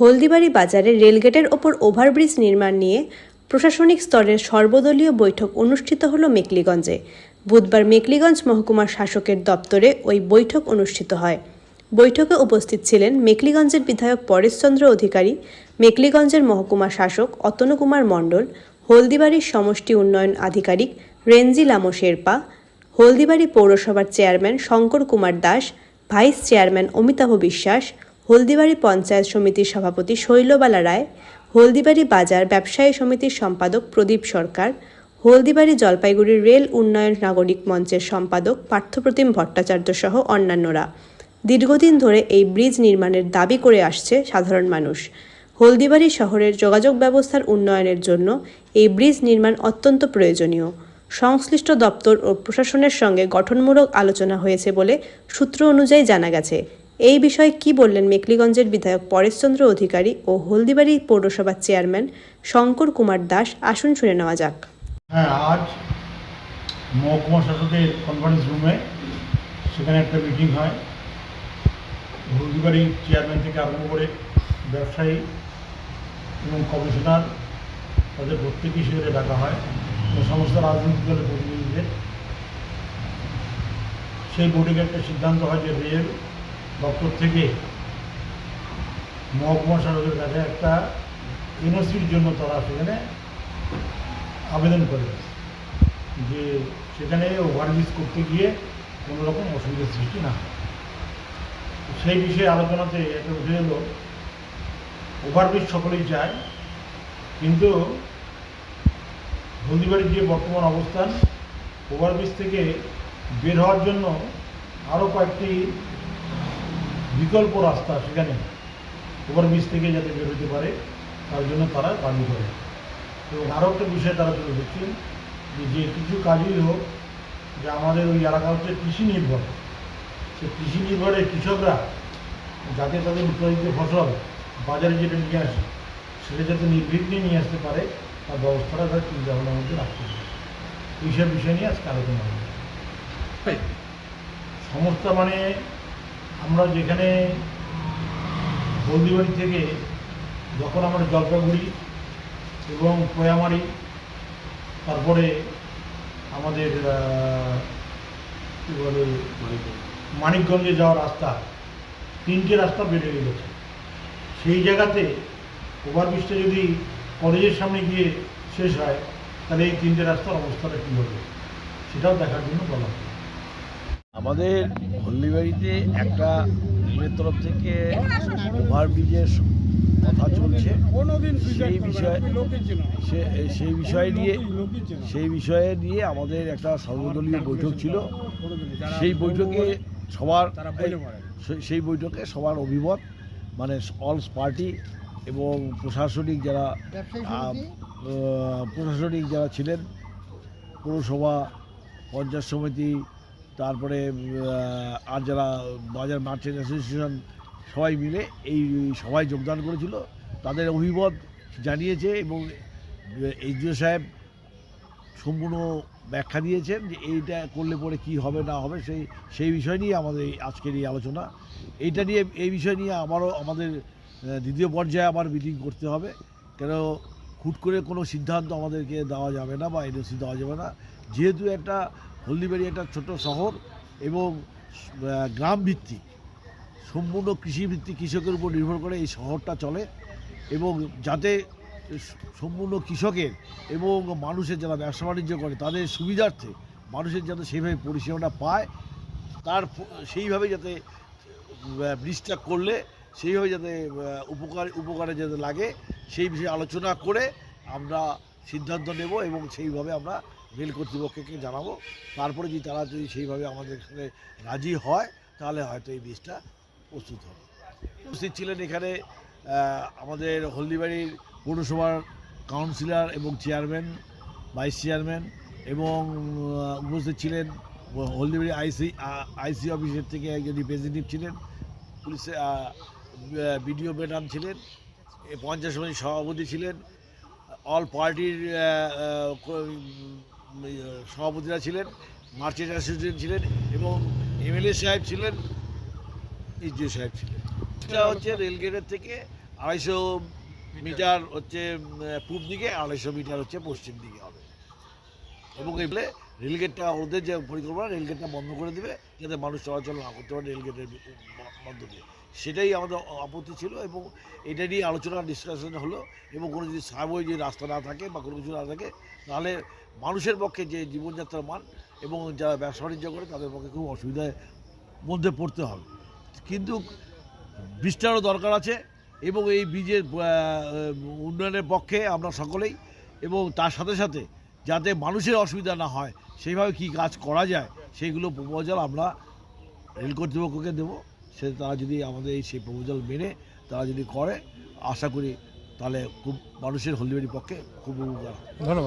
হলদিবাড়ি বাজারে রেলগেটের ওপর ওভারব্রিজ নির্মাণ নিয়ে প্রশাসনিক স্তরের সর্বদলীয় বৈঠক অনুষ্ঠিত হল মেকলিগঞ্জে। বুধবার মেকলিগঞ্জ মহকুমার শাসকের দপ্তরে ওই বৈঠক অনুষ্ঠিত হয়। বৈঠকে উপস্থিত ছিলেন মেকলিগঞ্জের বিধায়ক পরেশচন্দ্র অধিকারী, মেকলিগঞ্জের মহকুমা শাসক অতনু কুমার মণ্ডল, হলদিবাড়ির সমষ্টি উন্নয়ন আধিকারিক রেঞ্জি লামো শেরপা, হলদিবাড়ি পৌরসভার chairman Shankar Kumar Das, vice chairman Amitabh Biswas Haldibari panchayat সমিতির সভাপতি শৈলবালা রায়, হলদিবাড়ি বাজার ব্যবসায়ী সমিতির সম্পাদক প্রদীপ সরকার, হলদিবাড়ি জলপাইগুড়ি রেল উন্নয়ন নাগরিক মঞ্চের সম্পাদক পার্থপ্রতিম ভট্টাচার্য সহ অন্যান্যরা। দীর্ঘদিন ধরে এই ব্রিজ নির্মাণের দাবি করে আসছে সাধারণ মানুষ। হলদিবাড়ি শহরের যোগাযোগ ব্যবস্থার উন্নয়নের জন্য এই ব্রিজ নির্মাণ অত্যন্ত প্রয়োজনীয়। সংশ্লিষ্ট দপ্তর ও প্রশাসনের সঙ্গে গঠনমূলক আলোচনা হয়েছে বলে সূত্র অনুযায়ী জানা গেছে। এই বিষয়ে কি বললেন মেকলিগঞ্জের বিধায়ক পরেশচন্দ্র অধিকারী ও হলদিবাড়ি পৌরসভার চেয়ারম্যান শঙ্কর কুমার দাস? আসুন শুনে নেওয়া যাক। হ্যাঁ আজ মহকুমা শাসকের কনফারেন্স রুমে সেখানে একটা মিটিং হয়। হলদিবাড়ির চেয়ারম্যান থেকে আরম্ভ করে ব্যবসায়ী এবং কমিশনার তাদের প্রত্যেকেই সেখানে ডাকা হয়। সমস্ত রাজনৈতিক দলের প্রতিনিধিদের। সেই বৈঠকে একটা সিদ্ধান্ত হয় যে রেল দপ্তর থেকে মহকুমা শাসকের কাছে একটা এনওসির জন্য তারা সেখানে আবেদন করে। যে সেখানে ওভারব্রিজ করতে গিয়ে কোনো রকম অসুবিধার সৃষ্টি না সেই বিষয়ে আলোচনাতে এটা উঠে এলো ওভারব্রিজ সকলেই চায় কিন্তু হলদিবাড়ির যে বর্তমান অবস্থান ওভারব্রিজ থেকে বের হওয়ার জন্য আরও কয়েকটি বিকল্প রাস্তা সেখানে ওভারব্রিজ থেকে যাতে বের হতে পারে তার জন্য তারা দাবি করে। এবং আরও একটা বিষয় তারা তুলে ধরছেন যে যে কিছু কাজই হোক যে আমাদের ওই এলাকা হচ্ছে কৃষি নির্ভর। সে কৃষি নির্ভরের কৃষকরা যাতে তাদের উৎপাদিত ফসল বাজারে যেটা নিয়ে আসে সেটা যাতে নির্বিঘ্নে নিয়ে আসতে পারে তার ব্যবস্থাটা তার চিন্তা ভাবনার মধ্যে রাখতে হবে। এইসব বিষয় নিয়ে আজকে আলোচনা হবে। সমস্যা মানে আমরা যেখানে হলদিবাড়ি থেকে যখন আমরা জলপাইগুড়ি এবং পয়ামারি তারপরে আমাদের কী বলে, মানিকগঞ্জে যাওয়ার রাস্তা, তিনটে রাস্তা বেড়ে গেছে সেই জায়গাতে ওভারব্রিজটা যদি কলেজের সামনে গিয়ে শেষ হয়, তাহলে এই তিনটে রাস্তার অবস্থাটা কী হবে? সেটাও দেখার জন্য বলা আমাদের হলদিবাড়িতে একটা রেলের তরফ থেকে ওভারব্রিজের কথা চলছে। সেই বিষয়ে সেই বিষয় নিয়ে সেই বিষয়ে নিয়ে আমাদের একটা সর্বদলীয় বৈঠক ছিল। সেই বৈঠকে সবার সেই- বৈঠকে সবার অভিমত মানে অল পার্টি এবং প্রশাসনিক যারা প্রশাসনিক যারা ছিলেন, পৌরসভা, পঞ্চায়েত সমিতি তারপরে আর যারা বাজার মার্চেন্ট অ্যাসোসিয়েশন সবাই মিলে এই সবাই যোগদান করেছিল, তাদের অভিমত জানিয়েছে এবং এইচডিও সাহেব সম্পূর্ণ ব্যাখ্যা দিয়েছেন যে এইটা করলে পরে কি হবে না হবে, সেই সেই বিষয় নিয়ে আমাদের আজকের এই আলোচনা। এইটা নিয়ে, এই বিষয় নিয়ে আমারও, আমাদের দ্বিতীয় পর্যায়ে আবার মিটিং করতে হবে। কেন, হুট করে কোনো সিদ্ধান্ত আমাদেরকে দেওয়া যাবে না বা এনওসি দেওয়া যাবে না। যেহেতু একটা হলদিবাড়ি একটা ছোট শহর এবং গ্রাম ভিত্তিক সম্পূর্ণ কৃষিভিত্তিক কৃষকের উপর নির্ভর করে এই শহরটা চলে এবং যাতে সম্পূর্ণ কৃষকের এবং মানুষের যারা ব্যবসা বাণিজ্য করে তাদের সুবিধার্থে মানুষের যাতে সেইভাবে পরিষেবাটা পায়, তার সেইভাবে যাতে ব্রিজটা করলে, সেইভাবে যাতে উপকার, উপকারে যাতে লাগে, সেই বিষয়ে আলোচনা করে আমরা সিদ্ধান্ত নেব এবং সেইভাবে আমরা রেল কর্তৃপক্ষকে জানাব। তারপরে যদি তারা যদি সেইভাবে আমাদের সঙ্গে রাজি হয়, তাহলে হয়তো এই ব্রিজটা প্রস্তুত হবে। উপস্থিত ছিলেন এখানে আমাদের হলদিবাড়ির পৌরসভার কাউন্সিলর এবং চেয়ারম্যান ভাইস চেয়ারম্যান এবং উপস্থিত ছিলেন হলদিবাড়ি আইসি আইসি অফিসের থেকে একজন রিপ্রেজেন্টেটিভ ছিলেন পুলিশের বিডিও ম্যাডাম ছিলেন পঞ্চাশ সভাপতি ছিলেন অল পার্টির সভাপতিরা ছিলেন, মার্চেন্ট অ্যাসোসিয়েশন ছিলেন এবং এমএলএ সাহেব ছিলেন ইজিও সাহেব ছিলেন। এটা হচ্ছে রেলগেটের থেকে আড়াইশো মিটার হচ্ছে পূব দিকে, আড়াইশো মিটার হচ্ছে পশ্চিম দিকে হবে। এবং এগুলো রেলগেটটা, ওদের যে পরিকল্পনা, রেলগেটটা বন্ধ করে দেবে, যাতে মানুষ চলাচল না করতে পারে রেলগেটের মধ্য দিয়ে। সেটাই আমাদের আপত্তি ছিল এবং এটা নিয়ে আলোচনা ডিসকাশন হলো এবং কোনো যদি সাবওয়ে যে রাস্তা না থাকে বা কোনো কিছু না থাকে, তাহলে মানুষের পক্ষে যে জীবনযাত্রার মান এবং যারা ব্যবসা বাণিজ্য করে তাদের পক্ষে খুব অসুবিধায় মধ্যে পড়তে হবে। কিন্তু বৃষ্টারও দরকার আছে এবং এই বীজের উন্নয়নের পক্ষে আমরা সকলেই এবং তার সাথে সাথে যাতে মানুষের অসুবিধা না হয়, সেইভাবে কি কাজ করা যায়, সেইগুলো প্রপোজাল আমরা রেল কর্তৃপক্ষকে দেবো। সে তারা যদি আমাদের এই সেই প্রপোজাল মেনে তারা যদি করে, আশা করি তাহলে খুব মানুষের হলদিবাড়ির পক্ষে খুব উপকার ধন্যবাদ।